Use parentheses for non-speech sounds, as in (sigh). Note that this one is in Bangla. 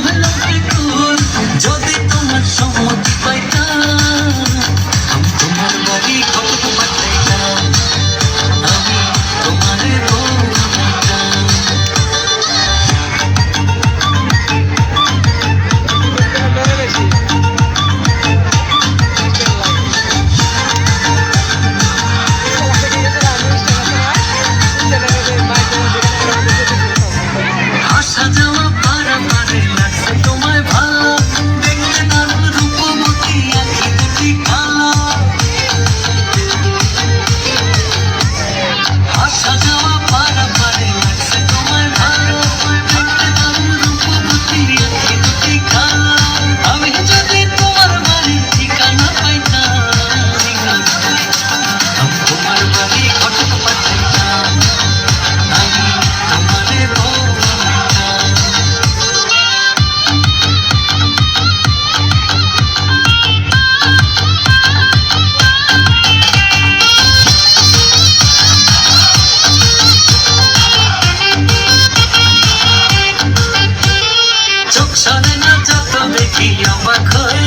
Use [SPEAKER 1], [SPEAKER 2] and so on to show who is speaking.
[SPEAKER 1] 很 (laughs) 冷 জানে না যত দেখি অবাক হয়ে